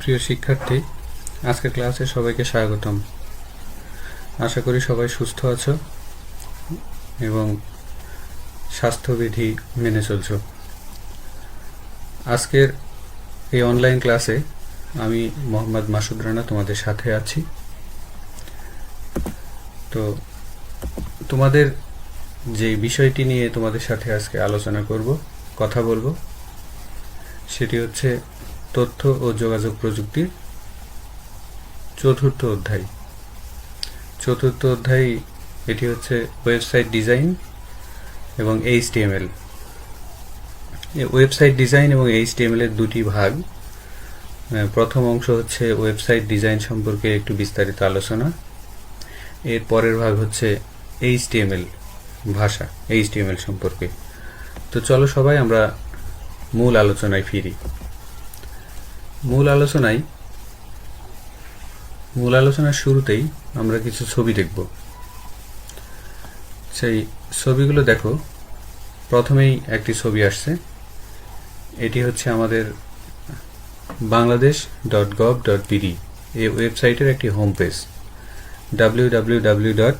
প্রিয় শিক্ষার্থী, আজকের ক্লাসে সবাইকে স্বাগতম। আশা করি সবাই সুস্থ আছো এবং স্বাস্থ্যবিধি মেনে চলছো। আজকের এই অনলাইন ক্লাসে আমি মোহাম্মদ মাসুদ রানা তোমাদের সাথে আছি। তো তোমাদের যে বিষয়টি নিয়ে তোমাদের সাথে আজকে আলোচনা করব, কথা বলব, সেটি হচ্ছে তথ্য ও যোগাযোগ প্রযুক্তির চতুর্থ অধ্যায়। চতুর্থ অধ্যায়, এটি হচ্ছে ওয়েবসাইট ডিজাইন এবং এইচটিএমএল ওয়েবসাইট ডিজাইন এবং এইচটিএমএল এর দুটি ভাগ প্রথম অংশ হচ্ছে ওয়েবসাইট ডিজাইন সম্পর্কে একটু বিস্তারিত আলোচনা। এর পরের ভাগ হচ্ছে এইচটিএমএল ভাষা এইচটিএমএল সম্পর্কে। তো চলো সবাই, আমরা মূল আলোচনায় ফিরি। মূল আলোচনায়, মূল আলোচনার শুরুতেই আমরা কিছু ছবি দেখব। সেই ছবিগুলো দেখো। প্রথমেই একটি ছবি আসছে। এটি হচ্ছে আমাদের Bangladesh dot gov dot BD এই ওয়েবসাইটের একটি home page. W W W dot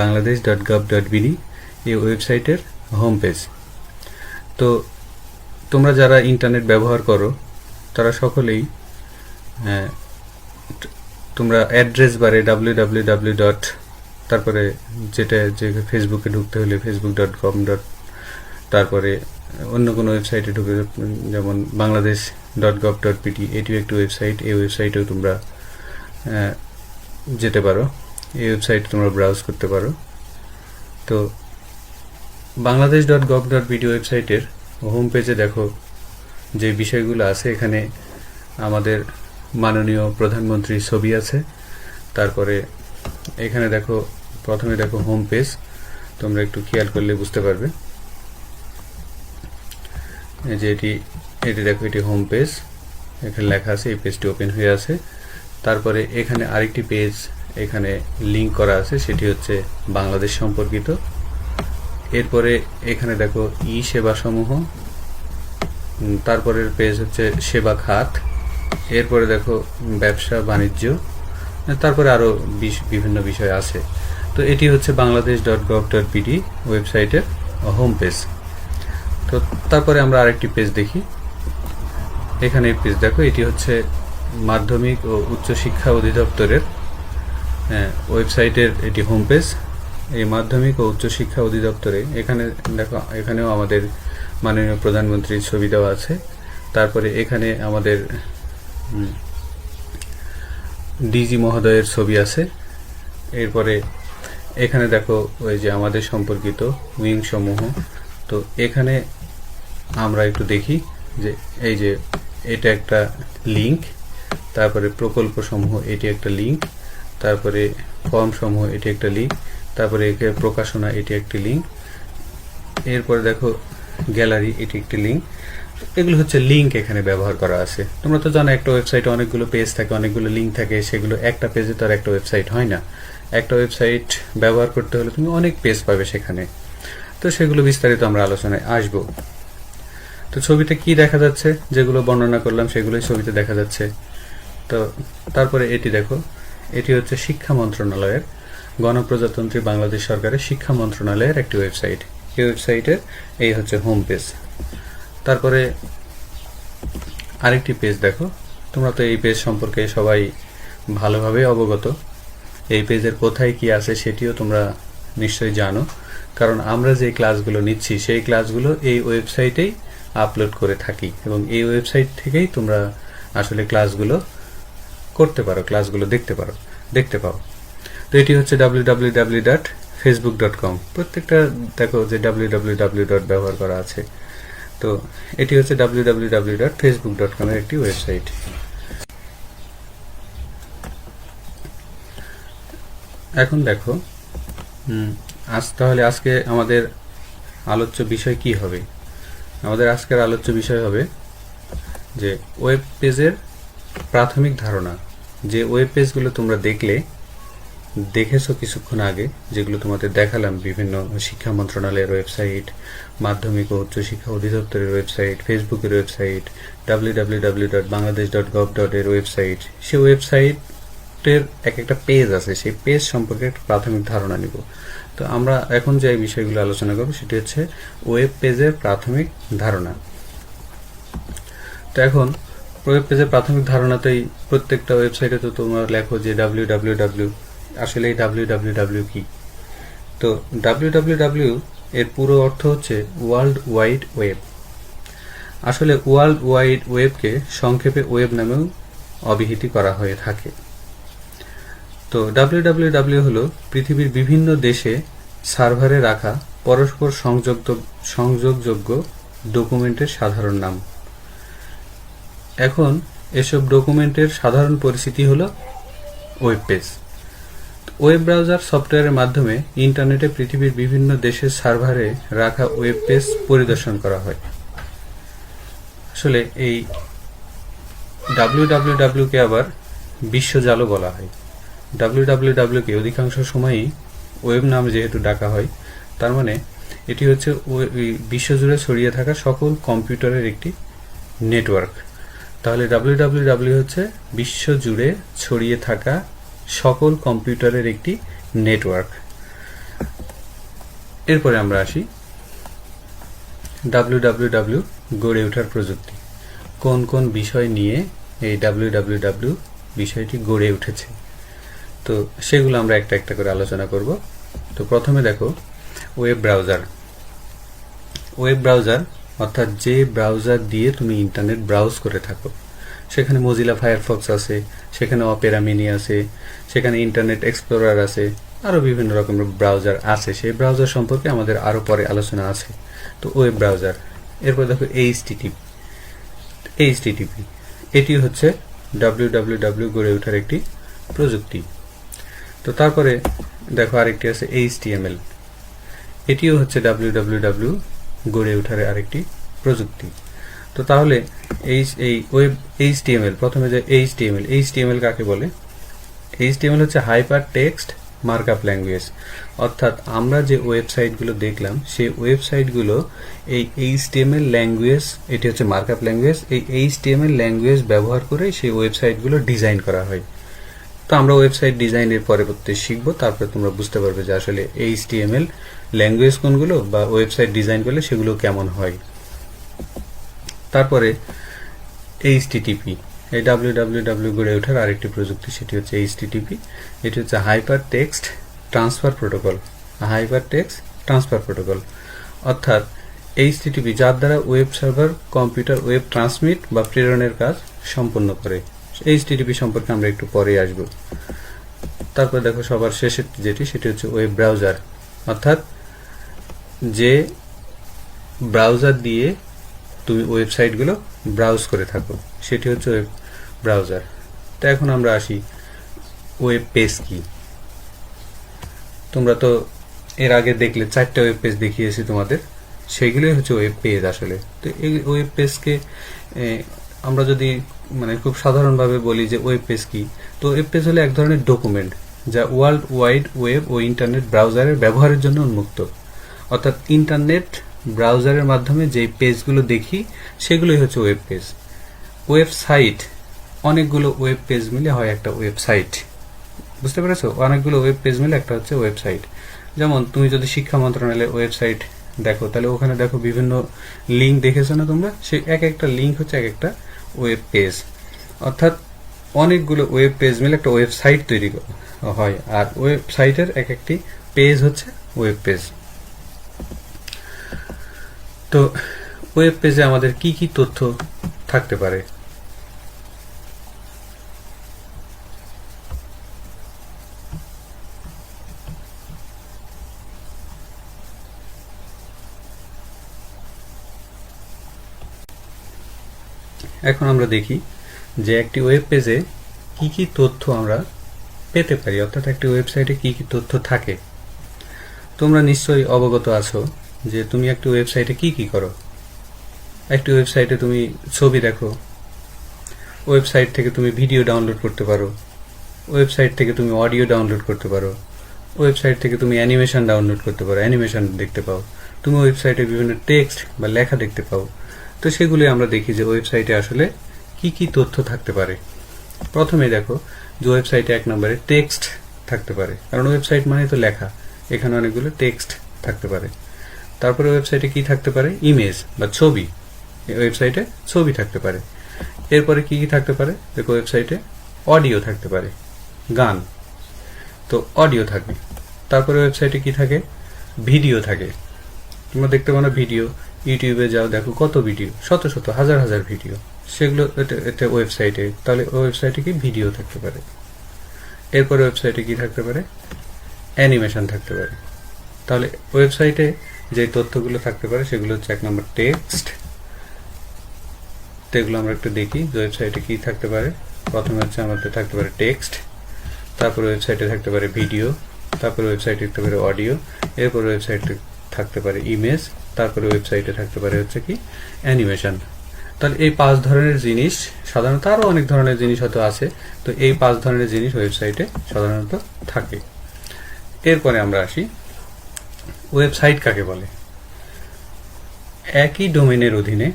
Bangladesh dot gov dot BD এই ওয়েবসাইটের হোম পেজ। তো তোমরা যারা ইন্টারনেট ব্যবহার করো তারা সকলেই তোমরা অ্যাড্রেস বারে ডাব্লিউ ডাব্লিউ ডাব্লিউ ডট তারপরে যেটা, যে ফেসবুকে ঢুকতে হলে ফেসবুক ডট কম ডট তারপরে অন্য কোনো ওয়েবসাইটে ঢুকে যেমন Bangladesh dot gov dot PT এটিও একটি ওয়েবসাইট এই ওয়েবসাইটেও তোমরা যেতে পারো, এই ওয়েবসাইটে তোমরা ব্রাউজ করতে পারো। তো Bangladesh dot gov dot BD ওয়েবসাইটের হোম পেজে দেখো যে বিষয়গুলো আছে, এখানে আমাদের মাননীয় প্রধানমন্ত্রীর ছবি আছে। তারপরে এখানে দেখো, প্রথমে দেখো হোম পেজ তোমরা একটু খেয়াল করলে বুঝতে পারবে। যে এটি এটি দেখো, এটি হোম পেজ এখানে লেখা আছে, এই পেজটি ওপেন হয়ে আছে। তারপরে এখানে আরেকটি পেজ এখানে লিংক করা আছে, সেটি হচ্ছে বাংলাদেশ সম্পর্কিত। এরপরে এখানে দেখো ই সেবা সমূহ তারপরের পেজ হচ্ছে সেবা খাত। এরপরে দেখো, ব্যবসা, বাণিজ্য তারপরে আরও বিভিন্ন বিষয় আছে। তো এটি হচ্ছে Bangladesh dot gov dot BD ওয়েবসাইটের হোম পেজ তো তারপরে আমরা আরেকটি পেজ দেখি। এখানে পেজ দেখো, এটি হচ্ছে মাধ্যমিক ও উচ্চশিক্ষা অধিদপ্তরের ওয়েবসাইটের এটি হোম পেজ এই মাধ্যমিক ও উচ্চশিক্ষা অধিদপ্তরে, এখানে দেখো, এখানেও আমাদের মাননীয় প্রধানমন্ত্রীর ছবি দেওয়া আছে। তারপরে এখানে আমাদের ডিজি মহোদয়ের ছবি আছে। এরপরে এখানে দেখো, ওই যে আমাদের সম্পর্কিত উইং সমূহ তো এখানে আমরা একটু দেখি যে, এই যে এটা একটা লিংক, তারপরে প্রকল্প সমূহ এটি একটা লিংক, তারপরে ফর্ম সমূহ এটি একটা লিংক তারপরে একে প্রকাশনা, এটি একটি লিঙ্ক। এরপরে দেখো, গ্যালারি, এটি একটি লিঙ্ক। এগুলো হচ্ছে লিঙ্ক এখানে ব্যবহার করা আছে। তোমরা তো জানো, একটা ওয়েবসাইটে অনেকগুলো পেজ থাকে, অনেকগুলো লিঙ্ক থাকে, সেগুলো একটা পেজে তো আর একটা ওয়েবসাইট হয় না। একটা ওয়েবসাইট ব্যবহার করতে হলে তুমি অনেক পেজ পাবে সেখানে। তো সেগুলো বিস্তারিত আমরা আলোচনায় আসব। তো ছবিতে কি দেখা যাচ্ছে? যেগুলো বর্ণনা করলাম, সেগুলোই ছবিতে দেখা যাচ্ছে। তো তারপরে এটি দেখো, এটি হচ্ছে শিক্ষা মন্ত্রণালয়ের গণপ্রজাতন্ত্রী বাংলাদেশ সরকারের শিক্ষা মন্ত্রণালয়ের একটি ওয়েবসাইট। এই ওয়েবসাইটের এই হচ্ছে হোম পেজ তারপরে আরেকটি পেজ দেখো। তোমরা তো এই পেজ সম্পর্কে সবাই ভালোভাবে অবগত। এই পেজের কোথায় কি আছে সেটিও তোমরা নিশ্চয়ই জানো। কারণ আমরা যে ক্লাসগুলো নিচ্ছি, সেই ক্লাসগুলো এই ওয়েবসাইটেই আপলোড করে থাকি এবং এই ওয়েবসাইট থেকেই তোমরা আসলে ক্লাসগুলো করতে পারো ক্লাসগুলো দেখতে পারো, দেখতে পাও। তো এটি হচ্ছে W W W dot Facebook dot com প্রত্যেকটা দেখো যে ডাব্লিউ ডট ব্যবহার করা আছে। তো এটি হচ্ছে W W dot Facebook dot কমের একটি ওয়েবসাইট এখন দেখো আজ তাহলে আজকে আমাদের আলোচ্য বিষয় কি হবে? আমাদের আজকের আলোচ্য বিষয় হবে যে ওয়েব পেজের প্রাথমিক ধারণা। যে ওয়েব পেজগুলো তোমরা দেখলে দেখেছ কিছুক্ষণ আগে, যেগুলো তোমাদের দেখালাম, বিভিন্ন শিক্ষা মন্ত্রণালয়ের ওয়েবসাইট, মাধ্যমিক ও উচ্চশিক্ষা অধিদপ্তরের ওয়েবসাইট, ফেসবুকের website W dot Bangladesh dot gov dot এর ওয়েবসাইট। সেই ওয়েবসাইটের এক একটা পেজ আছে, সেই পেজ সম্পর্কে একটা প্রাথমিক ধারণা নিব। তো আমরা এখন যে বিষয়গুলো আলোচনা করব, সেটি হচ্ছে ওয়েব পেজের প্রাথমিক ধারণা। তো এখন ওয়েব পেজের প্রাথমিক ধারণাতেই প্রত্যেকটা ওয়েবসাইটে তো তোমরা লেখো যে ডাব্লিউ ডাব্লিউ ডাব্লিউ আসলে এই ডাব্লিউ ডাব্লিউ ডাব্লিউ কি? তো ডাব্লিউ ডাব্লিউ ডাব্লিউ এর পুরো অর্থ হচ্ছে ওয়ার্ল্ড ওয়াইড ওয়েব আসলে ওয়ার্ল্ড ওয়াইড ওয়েবকে সংক্ষেপে ওয়েব নামেও অভিহিতি করা হয়ে থাকে। তো ডাব্লিউ ডাব্লিউ ডাব্লিউ হলো পৃথিবীর বিভিন্ন দেশে সার্ভারে রাখা পরস্পর সংযুক্ত, সংযোগযোগ্য ডকুমেন্টের সাধারণ নাম। এখন এসব ডকুমেন্টের সাধারণ পরিস্থিতি হলো ওয়েব পেজ ওয়েব ব্রাউজার সফটওয়্যারের মাধ্যমে ইন্টারনেটে পৃথিবীর বিভিন্ন দেশের সার্ভারে রাখা ওয়েব পেজ পরিদর্শন করা হয়। আসলে এই ডাব্লিউ ডাব্লিউকে আবার বিশ্বজালও বলা হয়। ডাব্লিউ ডাব্লিউকে অধিকাংশ সময়ই ওয়েব নাম যেহেতু ডাকা হয়, তার মানে এটি হচ্ছে বিশ্বজুড়ে ছড়িয়ে থাকা সকল কম্পিউটারের একটি নেটওয়ার্ক। তাহলে ডাব্লিউ হচ্ছে বিশ্বজুড়ে ছড়িয়ে থাকা সকল কম্পিউটারের একটি নেটওয়ার্ক। এরপরে আমরা আসি ডাব্লিউ ডাব্লিউ ডাব্লিউ গড়ে ওঠার প্রযুক্তি। কোন কোন বিষয় নিয়ে এই ডাব্লিউ ডাব্লিউ ডাব্লিউ বিষয়টি গড়ে উঠেছে? তো সেগুলো আমরা একটা একটা করে আলোচনা করব। তো প্রথমে দেখো, ওয়েব ব্রাউজার। ওয়েব ব্রাউজার অর্থাৎ যে ব্রাউজার দিয়ে তুমি ইন্টারনেট ব্রাউজ করে থাকো। সেখানে মজিলা ফায়ারফক্স আছে, সেখানে অপেরা মিনি আছে, সেখানে ইন্টারনেট এক্সপ্লোরার আছে আরও বিভিন্ন রকমের ব্রাউজার আছে। সেই ব্রাউজার সম্পর্কে আমাদের আরও পরে আলোচনা আছে। তো ওয়েব ব্রাউজার এরপর দেখো এইচটিটিপি এইচটিটিপি এটি হচ্ছে ডাব্লিউ ডাব্লিউ ডাব্লিউ গড়ে ওঠার একটি প্রযুক্তি। তো তারপরে দেখো আরেকটি আছে এইচটিএমএল এটিও হচ্ছে ডাব্লিউ ডাব্লিউ ডাব্লিউ গড়ে ওঠার আরেকটি প্রযুক্তি। তো তাহলে এই এই ওয়েব এইচটিএমএল প্রথমে যে এইচটিএমএল এইচটিএমএল কাকে বলে? এইচটিএমএল হচ্ছে হাইপার টেক্সট মার্কআপ ল্যাঙ্গুয়েজ অর্থাৎ আমরা যে ওয়েবসাইটগুলো দেখলাম, সেই ওয়েবসাইটগুলো এই এইচটিএমএল ল্যাঙ্গুয়েজ এটি হচ্ছে মার্কআপ ল্যাঙ্গুয়েজ এই এইচটিএমএল ল্যাঙ্গুয়েজ ব্যবহার করে সেই ওয়েবসাইটগুলো ডিজাইন করা হয়। তো আমরা ওয়েবসাইট ডিজাইনের পরবর্তী শিখব, তারপরে তোমরা বুঝতে পারবে যে আসলে এইচটিএমএল ল্যাঙ্গুয়েজ কোনগুলো বা ওয়েবসাইট ডিজাইন করলে সেগুলো কেমন হয়। তারপরে এইচ এইচটিটিপি এই ডাব্লিউ ডাব্লিউ ডাব্লিউ গড়ে ওঠার আরেকটি প্রযুক্তি, সেটি হচ্ছে এইচ এইচটিটিপি এটি হচ্ছে hypertext transfer protocol hypertext transfer protocol অর্থাৎ এইচ এইচটিটিপি যার দ্বারা web server computer web transmit বা প্রেরণের কাজ সম্পন্ন করে। এইচ এইচটিটিপি সম্পর্কে আমরা একটু পরে আসব। তারপর দেখো সবার শেষের যেটি, সেটি হচ্ছে ওয়েব ব্রাউজার অর্থাৎ যে ব্রাউজার দিয়ে তুমি ওয়েবসাইটগুলো ব্রাউজ করে থাকো। সেটি হচ্ছে ওয়েব ব্রাউজার তো এখন আমরা আসি ওয়েব পেজ কি? তোমরা তো এর আগে দেখলে চারটা ওয়েব পেজ দেখিয়েছি তোমাদের। সেগুলোই হচ্ছে ওয়েব পেজ আসলে। তো এই ওয়েব পেজকে আমরা যদি মানে খুব সাধারণভাবে বলি যে ওয়েব পেজ কি, তো ওয়েব পেজ হলো এক ধরনের ডকুমেন্ট যা ওয়ার্ল্ড ওয়াইড ওয়েব ও ইন্টারনেট ব্রাউজারের ব্যবহারের জন্য উন্মুক্ত। অর্থাৎ ইন্টারনেট ব্রাউজারের মাধ্যমে যে পেজগুলো দেখি, সেগুলোই হচ্ছে ওয়েব পেজ ওয়েবসাইট অনেকগুলো ওয়েব পেজ মিলে হয় একটা ওয়েবসাইট বুঝতে পেরেছ? অনেকগুলো ওয়েব পেজ মিলে একটা হচ্ছে ওয়েবসাইট যেমন, তুমি যদি শিক্ষা মন্ত্রণালয়ের ওয়েবসাইট দেখো, তাহলে ওখানে দেখো বিভিন্ন লিঙ্ক দেখেছ না তোমরা? সে এক একটা লিঙ্ক হচ্ছে এক একটা ওয়েব পেজ অর্থাৎ, অনেকগুলো ওয়েব পেজ মিলে একটা ওয়েবসাইট তৈরি হয়। আর ওয়েবসাইটের এক একটি পেজ হচ্ছে ওয়েব পেজ তো ওয়েব পেজে আমাদের কি কি তথ্য থাকতে পারে? এখন আমরা দেখি যে একটি ওয়েব পেজে কি কি তথ্য আমরা পেতে পারি, অর্থাৎ একটি ওয়েবসাইটে কি কি তথ্য থাকে। তোমরা নিশ্চয়ই অবগত আছো যে তুমি একটি ওয়েবসাইটে কি কি করো? একটি ওয়েবসাইটে তুমি ছবি দেখো। ওয়েবসাইট থেকে তুমি ভিডিও ডাউনলোড করতে পারো। ওয়েবসাইট থেকে তুমি অডিও ডাউনলোড করতে পারো। ওয়েবসাইট থেকে তুমি অ্যানিমেশন ডাউনলোড করতে পারো অ্যানিমেশন দেখতে পাও। তুমি ওয়েবসাইটে বিভিন্ন টেক্সট বা লেখা দেখতে পাও। তো সেগুলি আমরা দেখি যে ওয়েবসাইটে আসলে কি কি তথ্য থাকতে পারে। প্রথমে দেখো যে ওয়েবসাইটে এক নম্বরে টেক্সট থাকতে পারে। কারণ ওয়েবসাইট মানে তো লেখা। এখানে অনেকগুলো টেক্সট থাকতে পারে। তারপরে ওয়েবসাইটে কি থাকতে পারে? ইমেজ বা ছবি। ওয়েবসাইটে ছবি থাকতে পারে। এরপরে কি কি থাকতে পারে? দেখো ওয়েবসাইটে অডিও থাকতে পারে। গান। তো অডিও থাকবে। তারপরে ওয়েবসাইটে কি থাকে? ভিডিও থাকে। তোমরা দেখতে না ভিডিও ইউটিউবে যাও, দেখো কত ভিডিও শত শত, হাজার হাজার ভিডিও সেগুলো এটা ওয়েবসাইটে তাহলে ওয়েবসাইটে কি ভিডিও থাকতে পারে। এরপরে ওয়েবসাইটে কি থাকতে পারে? অ্যানিমেশন থাকতে পারে। তাহলে ওয়েবসাইটে যে তথ্যগুলো থাকতে পারে সেগুলো হচ্ছে এক নম্বর টেক্সট। তো এগুলো আমরা একটু দেখি ওয়েবসাইটে কি থাকতে পারে। প্রথমে হচ্ছে আমাদের থাকতে পারে টেক্সট, তারপরে ওয়েবসাইটে থাকতে পারে ভিডিও, তারপরে ওয়েবসাইটে থাকতে পারে অডিও, এরপর ওয়েবসাইটে থাকতে পারে ইমেজ, তারপরে ওয়েবসাইটে থাকতে পারে হচ্ছে কি অ্যানিমেশন। তাহলে এই পাঁচ ধরনের জিনিস সাধারণত আরও অনেক ধরনের জিনিস হয়তো আছে, তো এই পাঁচ ধরনের জিনিস ওয়েবসাইটে সাধারণত থাকে। এরপরে আমরা আসি। ওয়েবসাইট কাকে বলে? একই ডোমেনের অধীনে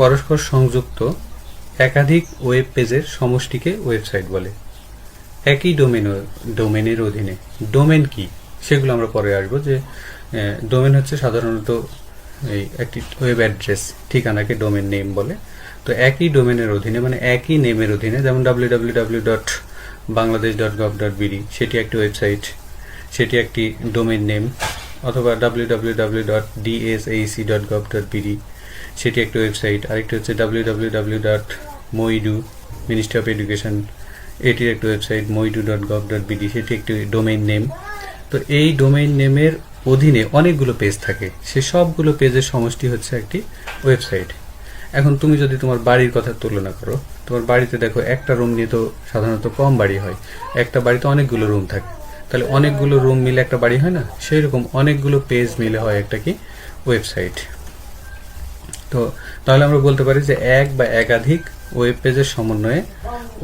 পরস্পর সংযুক্ত একাধিক ওয়েব পেজের সমষ্টিকে ওয়েবসাইট বলে। একই ডোমেন ডোমেনের অধীনে। ডোমেন কি? সেগুলো আমরা পরে আসব যে ডোমেন হচ্ছে সাধারণত এই একটি ওয়েব অ্যাড্রেস, ঠিকানাকে ডোমেন নেম বলে। তো একই ডোমেনের অধীনে মানে একই নেমের অধীনে, যেমন W W dot Bangladesh dot gov dot BD সেটি একটি ওয়েবসাইট, সেটি একটি ডোমেন নেম। অথবা বিডি সেটি একটা ওয়েবসাইট আরেকটি হচ্ছে মইডু মিনিস্ট্রি অফ এডুকেশন এটির একটি ওয়েবসাইট মইডু ডট গভ ডট বিডি সেটি একটি ডোমেইন নেম তো এই ডোমেইন নেমের অধীনে অনেকগুলো পেজ থাকে। সে সবগুলো পেজের সমষ্টি হচ্ছে একটি ওয়েবসাইট এখন তুমি যদি তোমার বাড়ির কথা তুলনা করো, তোমার বাড়িতে দেখো একটা রুম নিয়ে তো সাধারণত কম বাড়ি হয়। একটা বাড়িতে অনেকগুলো রুম থাকে। তাহলে অনেকগুলো রুম মিলে একটা বাড়ি হয় না? সেই রকম অনেকগুলো পেজ মিলে হয় একটা কি? ওয়েবসাইট তো তাহলে আমরা বলতে পারি যে এক বা একাধিক ওয়েব পেজের সমন্বয়ে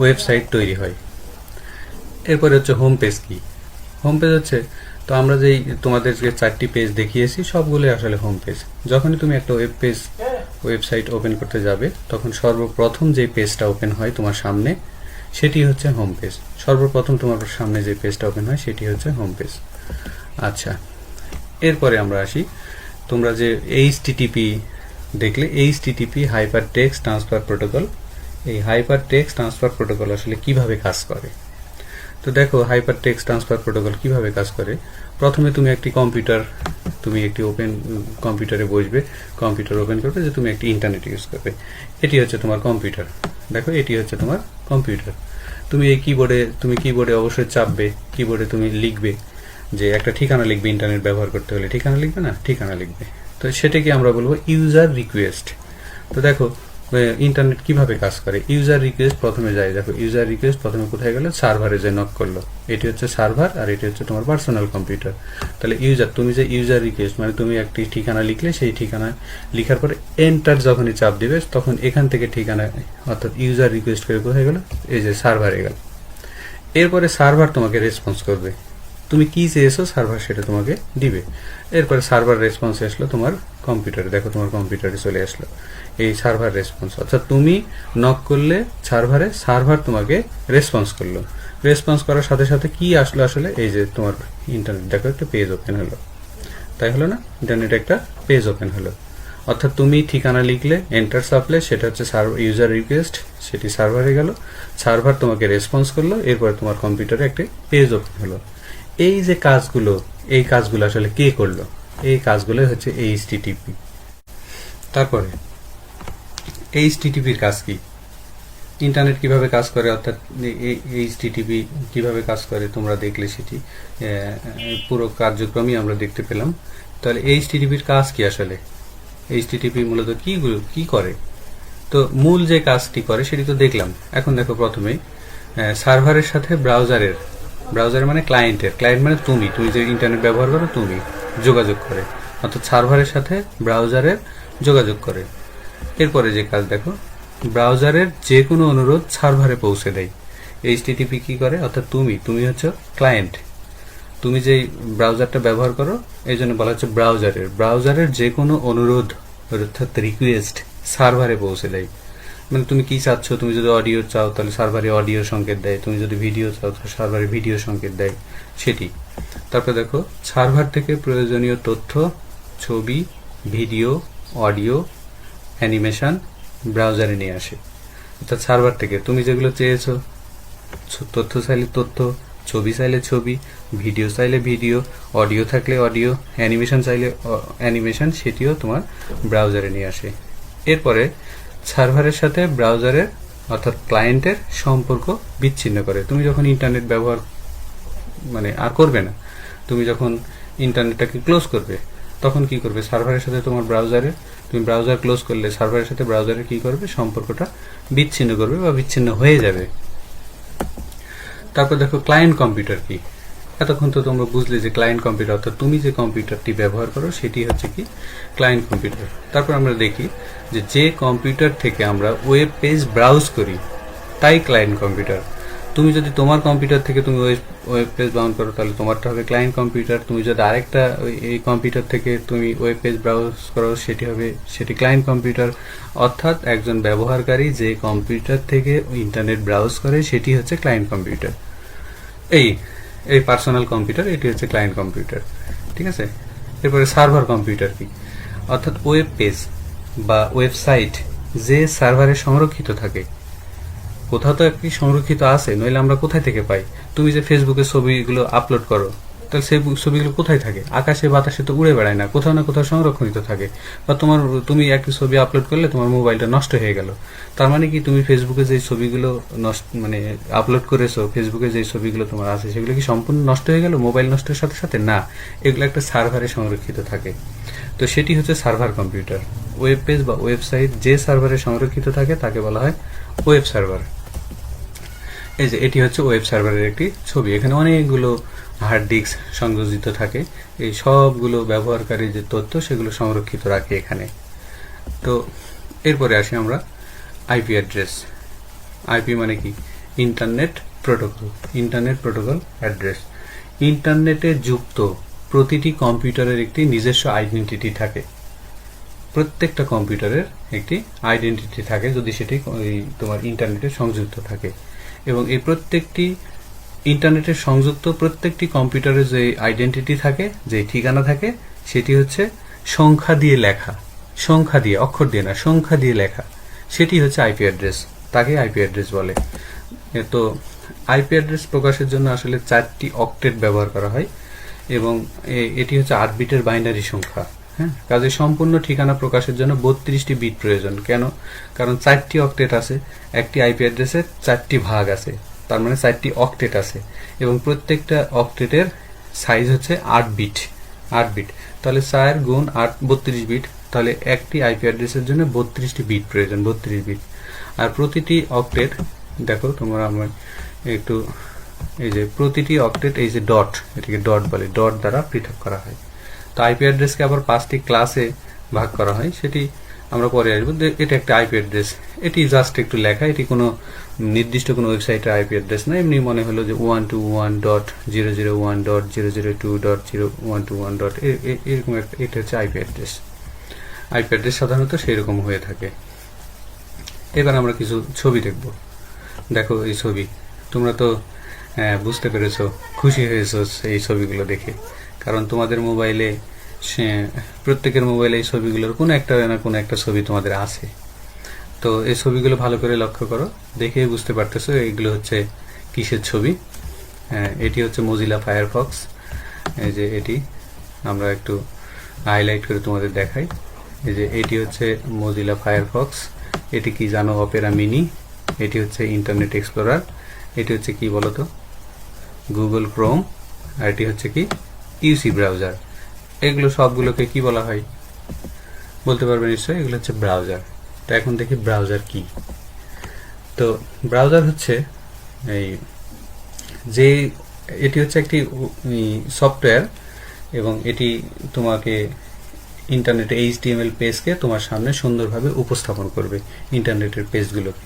ওয়েবসাইট তৈরি হয়। এরপরে হচ্ছে হোম পেজ কি? হোম পেজ হচ্ছে, তো আমরা যেই তোমাদের যে চারটি পেজ দেখিয়েছি, সবগুলোই আসলে হোম পেজ যখনই তুমি একটা ওয়েব পেজ ওয়েবসাইট ওপেন করতে যাবে, তখন সর্বপ্রথম যে পেজটা ওপেন হয় তোমার সামনে সেটি হচ্ছে হোম পেজ সর্বপ্রথম তোমার সামনে যে পেজটা ওপেন হয়, সেটি হচ্ছে হোম পেজ আচ্ছা এরপরে আমরা আসি। তোমরা যে এইচ টিটিপি দেখলে H TTP hypertext transfer protocol এই হাইপার টেক্সট ট্রান্সফার প্রোটোকল আসলে কীভাবে কাজ করে? তো দেখো হাইপার টেক্সট ট্রান্সফার প্রোটোকল কীভাবে কাজ করে? প্রথমে তুমি একটি কম্পিউটার তুমি একটি ওপেন কম্পিউটারে বসবে কম্পিউটার ওপেন করবে যে তুমি একটি ইন্টারনেট ইউজ করবে। এটি হচ্ছে তোমার কম্পিউটার দেখো, এটি হচ্ছে তোমার কম্পিউটার তুমি এই কিবোর্ডে তুমি কিবোর্ডে অবশ্যই চাপবে কিবোর্ডে তুমি লিখবে যে একটা ঠিকানা লিখবে ইন্টারনেট ব্যবহার করতে হলে। ঠিকানা লিখবে না? ঠিকানা লিখবে। তো সেটাকে আমরা বলব ইউজার রিকোয়েস্ট তো দেখো ইন্টারনেট কীভাবে কাজ করে? ইউজার রিকোয়েস্ট প্রথমে যায়। দেখো ইউজার রিকোয়েস্ট প্রথমে কোথায় গেল? সার্ভারে যে নক করল। এটি হচ্ছে সার্ভার আর এটি হচ্ছে তোমার পার্সোনাল কম্পিউটার তাহলে ইউজার তুমি যে ইউজার রিকোয়েস্ট মানে তুমি একটি ঠিকানা লিখলে, সেই ঠিকানা লিখার পরে এন্টার যখনই চাপ দিবে, তখন এখান থেকে ঠিকানা অর্থাৎ ইউজার রিকোয়েস্ট করে কোথায় গেলো? এই যে সার্ভারে গেল। এরপরে সার্ভার তোমাকে রেসপন্স করবে। তুমি কি চেয়েছো? সার্ভার সেটা তোমাকে দিবে। এরপরে সার্ভার রেসপন্স আসলো তোমার কম্পিউটারে দেখো, তোমার কম্পিউটারে চলে আসলো। এই সার্ভার রেসপন্স অর্থাৎ তুমি নক করলে সার্ভারে সার্ভার তোমাকে রেসপন্স করল। রেসপন্স করার সাথে সাথে কি আসলো আসলে? এই যে তোমার ইন্টারনেট দেখো, একটা পেজ ওপেন হলো। তাই হলো না? ইন্টারনেট একটা পেজ ওপেন হলো। অর্থাৎ তুমি ঠিকানা লিখলে এন্টার চাপলে সেটা হচ্ছে সার্ভার ইউজার রিকোয়েস্ট সেটি সার্ভারে গেল। সার্ভার তোমাকে রেসপন্স করল, এরপরে তোমার কম্পিউটারে একটি পেজ ওপেন হলো। এই যে কাজগুলো, এই কাজগুলো আসলে কে করল? এই কাজগুলো হচ্ছে এইচটিটিপি তারপরে এইচটিটিপির কাজ কি? ইন্টারনেট কীভাবে কাজ করে? অর্থাৎ এইচটিটিপি কীভাবে কাজ করে? তোমরা দেখলে সেটি পুরো কার্যক্রমই আমরা দেখতে পেলাম। তাহলে এইচটিটিপির কাজ কি আসলে? এইচটিটিপি মূলত কি কি করে? তো মূল যে কাজটি করে সেটি তো দেখলাম। এখন দেখো প্রথমেই সার্ভারের সাথে ব্রাউজারের, ব্রাউজার মানে ক্লায়েন্টের। ক্লায়েন্ট মানে তুমি তুমি যে ইন্টারনেট ব্যবহার করো, তুমি যোগাযোগ করে। অর্থাৎ সার্ভারের সাথে ব্রাউজারের যোগাযোগ করে। এরপরে যে কাজ দেখো ব্রাউজারের যে কোনো অনুরোধ সার্ভারে পৌঁছে দেয়। এইচ এইচটিটিপি কি করে? অর্থাৎ তুমি তুমি হচ্ছে ক্লায়েন্ট তুমি যেই ব্রাউজারটা ব্যবহার করো, এই জন্য বলা হচ্ছে ব্রাউজারের ব্রাউজারের যে কোনো অনুরোধ, অর্থাৎ রিকোয়েস্ট সার্ভারে পৌঁছে দেয়। মানে তুমি কি চাচ্ছ? তুমি যদি অডিও চাও, তাহলে সার্ভারে অডিও সংকেত দেয়। তুমি যদি ভিডিও চাও, তাহলে সার্ভারে ভিডিও সংকেত দেয়। সেটি। তারপরে দেখো সার্ভার থেকে প্রয়োজনীয় তথ্য, ছবি ভিডিও অডিও অ্যানিমেশন ব্রাউজারে নিয়ে আসে। অর্থাৎ সার্ভার থেকে তুমি যেগুলো চেয়েছো তথ্য চাইলে তথ্য, ছবি চাইলে ছবি ভিডিও চাইলে ভিডিও অডিও থাকলে অডিও অ্যানিমেশন চাইলে অ্যানিমেশন সেটিও তোমার ব্রাউজারে নিয়ে আসে। এরপরে সার্ভারের সাথে ব্রাউজারের, অর্থাৎ ক্লায়েন্টের সম্পর্ক বিচ্ছিন্ন করে। তুমি যখন ইন্টারনেট ব্যবহার মানে আর করবে না, তুমি যখন ইন্টারনেটটাকে ক্লোজ করবে, তখন কি করবে? সার্ভারের সাথে তোমার ব্রাউজারে তুমি ব্রাউজার ক্লোজ করলে সার্ভারের সাথে ব্রাউজারে কি করবে? সম্পর্কটা বিচ্ছিন্ন করবে বা বিচ্ছিন্ন হয়ে যাবে। তারপর দেখো ক্লায়েন্ট কম্পিউটার কি? এতক্ষণ তো তোমরা বুঝলে যে ক্লায়েন্ট কম্পিউটার অর্থাৎ তুমি যে কম্পিউটারটি ব্যবহার করো, সেটি হচ্ছে কি? ক্লায়েন্ট কম্পিউটার তারপর আমরা দেখি যে যে কম্পিউটার থেকে আমরা ওয়েব পেজ ব্রাউজ করি, তাই ক্লায়েন্ট কম্পিউটার তুমি যদি তোমার কম্পিউটার থেকে তুমি ওয়েব ওয়েব পেজ বাউন্ড করো, তাহলে তোমারটা হবে ক্লায়েন্ট কম্পিউটার তুমি যদি আরেকটা এই কম্পিউটার থেকে তুমি ওয়েব পেজ ব্রাউজ করো, সেটি হবে, সেটি ক্লায়েন্ট কম্পিউটার অর্থাৎ একজন ব্যবহারকারী যে কম্পিউটার থেকে ইন্টারনেট ব্রাউজ করে, সেটি হচ্ছে ক্লায়েন্ট কম্পিউটার এই এই পার্সোনাল কম্পিউটার এটি হচ্ছে ক্লায়েন্ট কম্পিউটার ঠিক আছে? এরপরে সার্ভার কম্পিউটার কি? অর্থাৎ ওয়েব পেজ বা ওয়েবসাইট যে সার্ভারে সংরক্ষিত থাকে কোথাও তো একটি সংরক্ষিত আছে, নইলে আমরা কোথায় থেকে পাই? তুমি যে ফেসবুকে ছবিগুলো আপলোড করো, তাহলে সেই ছবিগুলো কোথায় থাকে? আকাশে, বাতাসে তো উড়ে বেড়ায় না, কোথাও না কোথাও সংরক্ষিত থাকে। বা তোমার, তুমি একটি ছবি আপলোড করলে তোমার মোবাইলটা নষ্ট হয়ে গেল। তার মানে কি তুমি ফেসবুকে যে ছবিগুলো নষ্ট মানে আপলোড করেছ ফেসবুকে যে ছবিগুলো তোমার আছে, সেগুলো কি সম্পূর্ণ নষ্ট হয়ে গেল মোবাইল নষ্টের সাথে সাথে? না, এগুলো একটা সার্ভারে সংরক্ষিত থাকে। তো সেটি হচ্ছে সার্ভার কম্পিউটার ওয়েব পেজ বা ওয়েবসাইট যে সার্ভারে সংরক্ষিত থাকে, তাকে বলা হয় ওয়েব সার্ভার এই যে, এটি হচ্ছে ওয়েব সার্ভারের একটি ছবি। এখানে অনেকগুলো হার্ড ডিস্ক সংযোজিত থাকে। এই সবগুলো ব্যবহারকারী যে তথ্য, সেগুলো সংরক্ষিত রাখে এখানে। তো, এরপরে আসি আমরা আইপি অ্যাড্রেস আইপি মানে কি? Internet protocol internet protocol address ইন্টারনেটে যুক্ত প্রতিটি কম্পিউটারের একটি নিজস্ব আইডেন্টিটি থাকে। প্রত্যেকটা কম্পিউটারের একটি আইডেন্টিটি থাকে যদি সেটি তোমার ইন্টারনেটে সংযুক্ত থাকে। এবং এই প্রত্যেকটি ইন্টারনেটে সংযুক্ত প্রত্যেকটি কম্পিউটারের যে আইডেন্টিটি থাকে, যে ঠিকানা থাকে, সেটি হচ্ছে সংখ্যা দিয়ে লেখা। সংখ্যা দিয়ে, অক্ষর দিয়ে না, সংখ্যা দিয়ে লেখা। সেটি হচ্ছে আইপি অ্যাড্রেস তাকে আইপি অ্যাড্রেস বলে। তো আইপি অ্যাড্রেস প্রকাশের জন্য আসলে চারটি অক্টেট ব্যবহার করা হয় এবং এটি হচ্ছে আট বিটের বাইনারি সংখ্যা। হ্যাঁ? কাজে সম্পূর্ণ ঠিকানা প্রকাশের জন্য বত্রিশটি বিট প্রয়োজন। কেন? কারণ চারটি অক্টেট আছে, একটি আইপি অ্যাড্রেসের চারটি ভাগ আছে, তার মানে চারটি অক্টেট আছে, এবং প্রত্যেকটা অক্টেটের সাইজ হচ্ছে আট বিট আট বিট তাহলে চার গুণ আট, বত্রিশ বিট তাহলে একটি আইপি অ্যাড্রেসের জন্য বত্রিশটি বিট প্রয়োজন, বত্রিশ বিট আর প্রতিটি অক্টেট দেখো তোমরা আমার একটু, এই যে প্রতিটি অক্টেট এই যে ডট এটাকে ডট বলে ডট দ্বারা পৃথক করা হয়। তো আইপি অ্যাড্রেসকে আবার পাঁচটি ক্লাসে ভাগ করা হয়, সেটি আমরা পরে আসব। এটা একটা আইপি অ্যাড্রেস এটি জাস্ট একটু লেখা, এটি কোনো নির্দিষ্ট কোনো ওয়েবসাইটের আইপি অ্যাড্রেস না। এমনি মনে হলো যে one two one dot zero zero one dot zero zero two dot zero one two one dot এরকম একটা, এটা হচ্ছে আইপি অ্যাড্রেস আইপি অ্যাড্রেস সাধারণত সেই রকম হয়ে থাকে। এবার আমরা কিছু ছবি দেখব। দেখো এই ছবি। তোমরা তো বুঝতে পেরেছ, খুশি হয়েছো এই ছবিগুলো দেখে। কারণ তোমাদের মোবাইলে প্রত্যেকের মোবাইলে এই ছবিগুলোর কোনো একটা না কোনো একটা ছবি তোমাদের আছে। তো এই ছবিগুলো ভালো করে লক্ষ্য করো, দেখে বুঝতে পারতেছো এইগুলো হচ্ছে কিসের ছবি। হ্যাঁ এটি হচ্ছে মজিলা ফায়ারফক্স এই যে এটি, আমরা একটু হাইলাইট করে তোমাদের দেখাই। এই যে এটি হচ্ছে মজিলা ফায়ারফক্স এটি কি জানো অপেরা মিনি এটি হচ্ছে ইন্টারনেট এক্সপ্লোরার এটি হচ্ছে কি বলতো? গুগল ক্রোম আর এটি হচ্ছে কি? UC browser. এগুলো সবগুলোকে কি বলা হয়? বলতে পারবে নিশ্চয়ই, এগুলো হচ্ছে ব্রাউজার। তো এখন দেখি ব্রাউজার কি। তো ব্রাউজার হচ্ছে এই যে, এটি হচ্ছে একটি সফটওয়্যার এবং এটি তোমাকে ইন্টারনেটে এইচটিএমএল পেজকে তোমার সামনে সুন্দরভাবে উপস্থাপন করবে ইন্টারনেটের পেজগুলোকে।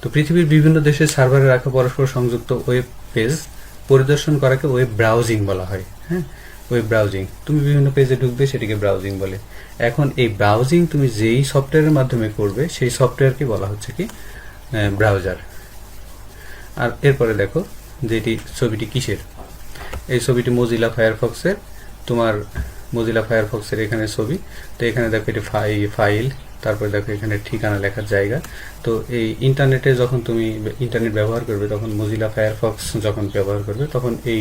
তো পৃথিবীর বিভিন্ন দেশের সার্ভারে রাখা পরস্পর সংযুক্ত ওয়েব পেজ পরিদর্শন করাকে ওয়েব ব্রাউজিং বলা হয় হ্যাঁ? ওয়েব ব্রাউজিং তুমি বিভিন্ন পেজে ঢুকবে, সেটিকে ব্রাউজিং বলে। এখন এই ব্রাউজিং তুমি যেই সফটওয়্যারের মাধ্যমে করবে, সেই সফটওয়্যারকে বলা হচ্ছে কি ব্রাউজার আর এরপরে দেখো, যে এটি ছবিটি কিসের? এই ছবিটি মজিলা ফায়ারফক্সের তোমার মজিলা ফায়ারফক্সের এখানে ছবি। তো এখানে দেখো এটি ফাই ফাইল তারপরে দেখো এখানে ঠিকানা লেখার জায়গা। তো এই ইন্টারনেটে যখন তুমি ইন্টারনেট ব্যবহার করবে, তখন মজিলা ফায়ারফক্স যখন ব্যবহার করবে, তখন এই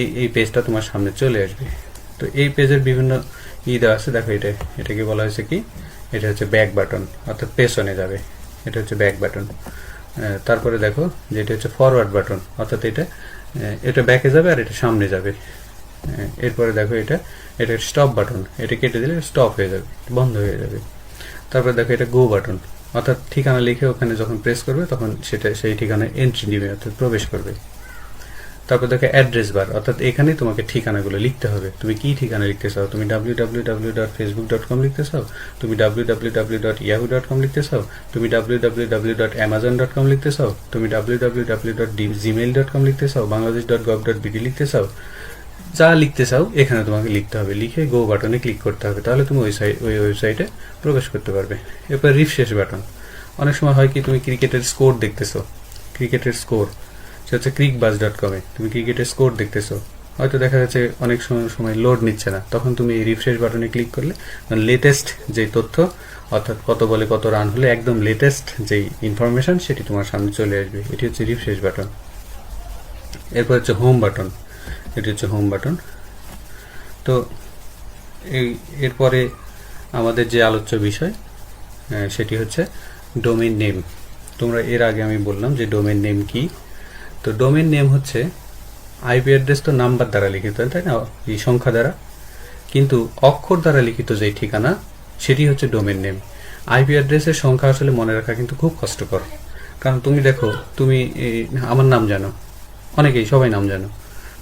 এই এই পেজটা তোমার সামনে চলে আসবে। তো এই পেজের বিভিন্ন ই দেওয়া আছে, দেখো এটা, এটাকে বলা হয়েছে কি? এটা হচ্ছে ব্যাক বাটন অর্থাৎ পেছনে যাবে। এটা হচ্ছে ব্যাক বাটন তারপরে দেখো যে এটা হচ্ছে ফরওয়ার্ড বাটন অর্থাৎ এটা এটা ব্যাকে যাবে আর এটা সামনে যাবে। এরপরে দেখো এটা এটা স্টপ বাটন এটা কেটে দিলে স্টপ হয়ে যাবে, বন্ধ হয়ে যাবে। তারপরে দেখো এটা গো বাটন অর্থাৎ ঠিকানা লিখে ওখানে যখন প্রেস করবে, তখন সেটা, সেই ঠিকানায় এন্ট্রি দিবে অর্থাৎ প্রবেশ করবে। তারপর দেখো অ্যাড্রেস বার অর্থাৎ এখানে তোমাকে ঠিকানাগুলো লিখতে হবে। তুমি কি ঠিকানা লিখতে চাও? তুমি W W W dot Facebook dot com লিখতে চাও? তুমি W W W dot Yahoo dot com লিখতে চাও? তুমি W W W dot Amazon dot com লিখতে চাও? তুমি W W W dot Gmail dot com লিখতে চাও? Bangladesh dot gov dot BD লিখতে চাও? যা লিখতে চাও, এখানে তোমাকে লিখতে হবে। লিখে গো বাটনে ক্লিক করতে হবে। তাহলে তুমি ওই ওই ওয়েবসাইটে প্রবেশ করতে পারবে। এরপর রিফ্রেশ বাটন অনেক সময় হয় কি, তুমি ক্রিকেটের স্কোর দেখতেছো। ক্রিকেটের স্কোর সে হচ্ছে ক্রিকবাজ ডট কমে তুমি ক্রিকেটের স্কোর দেখতেছো। হয়তো দেখা যাচ্ছে অনেক সময় সময় লোড নিচ্ছে না। তখন তুমি এই রিফ্রেশ বাটনে ক্লিক করলে লেটেস্ট যে তথ্য, অর্থাৎ কত বলে কত রান হলে একদম লেটেস্ট যেই ইনফরমেশন সেটি তোমার সামনে চলে আসবে। এটি হচ্ছে রিফ্রেশ বাটন এরপর হচ্ছে হোম বাটন এটি হচ্ছে হোম বাটন তো এই, এরপরে আমাদের যে আলোচ্য বিষয় সেটি হচ্ছে ডোমেন নেম তোমরা এর আগে আমি বললাম যে ডোমেন নেম কি। তো ডোমেন নেম হচ্ছে আইপি অ্যাড্রেস তো নাম্বার দ্বারা লিখিত, তাই না? এই সংখ্যা দ্বারা। কিন্তু অক্ষর দ্বারা লিখিত যে ঠিকানা, সেটি হচ্ছে ডোমেন নেম আইপি অ্যাড্রেসের সংখ্যা আসলে মনে রাখা কিন্তু খুব কষ্টকর। কারণ তুমি দেখো, তুমি আমার নাম জানো। অনেকেই, সবাই নাম জানো।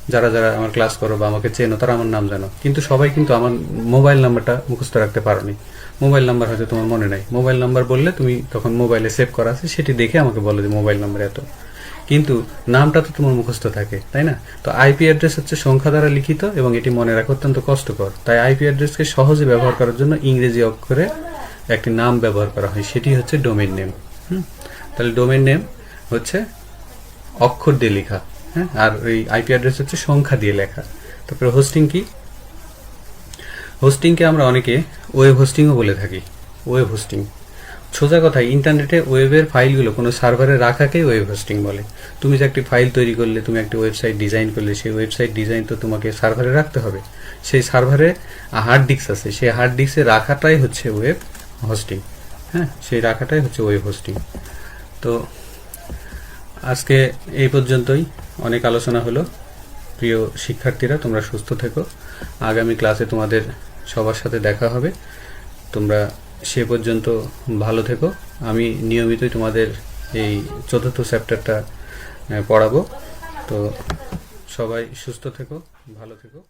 যারা যারা আমার ক্লাস করো বা আমাকে চেনো, তারা আমার নাম জানো। কিন্তু সবাই কিন্তু আমার মোবাইল নাম্বারটা মুখস্থ রাখতে পারোনি। মোবাইল নাম্বার হয়তো তোমার মনে নাই। মোবাইল নাম্বার বললে তুমি তখন মোবাইলে সেভ করা আছে, সেটি দেখে আমাকে বলো যে মোবাইল নাম্বার এত। কিন্তু নামটা তো তোমার মুখস্থ থাকে, তাই না? তো আইপি অ্যাড্রেস হচ্ছে সংখ্যা দ্বারা লিখিত এবং এটি মনে রাখা অত্যন্ত কষ্টকর। তাই আইপি অ্যাড্রেসকে সহজে ব্যবহার করার জন্য ইংরেজি অক্ষরে একটি নাম ব্যবহার করা হয়, সেটি হচ্ছে ডোমেন নেম হুম? তাহলে ডোমেন নেম হচ্ছে অক্ষর দিয়ে লেখা হ্যাঁ? আর ওই আইপি অ্যাড্রেস হচ্ছে সংখ্যা দিয়ে লেখা। তারপরে হোস্টিং কি? হোস্টিংকে আমরা অনেকে ওয়েব হোস্টিংও বলে থাকি ওয়েব হোস্টিং সোজা কথা ইন্টারনেটে ওয়েবের ফাইলগুলো কোনো সার্ভারে রাখাকেই ওয়েব হোস্টিং বলে। তুমি যে একটি ফাইল তৈরি করলে, তুমি একটি ওয়েবসাইট ডিজাইন করলে, সেই ওয়েবসাইট ডিজাইন তো তোমাকে সার্ভারে রাখতে হবে। সেই সার্ভারে হার্ড ডিস্ক আছে, সেই হার্ড ডিস্কে রাখাটাই হচ্ছে ওয়েব হোস্টিং। হ্যাঁ সেই রাখাটাই হচ্ছে ওয়েব হোস্টিং। তো আজকে এই পর্যন্তই। অনেক আলোচনা হলো। প্রিয় শিক্ষার্থীরা, তোমরা সুস্থ থেকো। আগামী ক্লাসে তোমাদের সবার সাথে দেখা হবে। তোমরা সে পর্যন্ত ভালো থেকো। আমি নিয়মিতই তোমাদের এই চতুর্থ চ্যাপ্টারটা পড়াবো। তো সবাই সুস্থ থেকো, ভালো থেকো।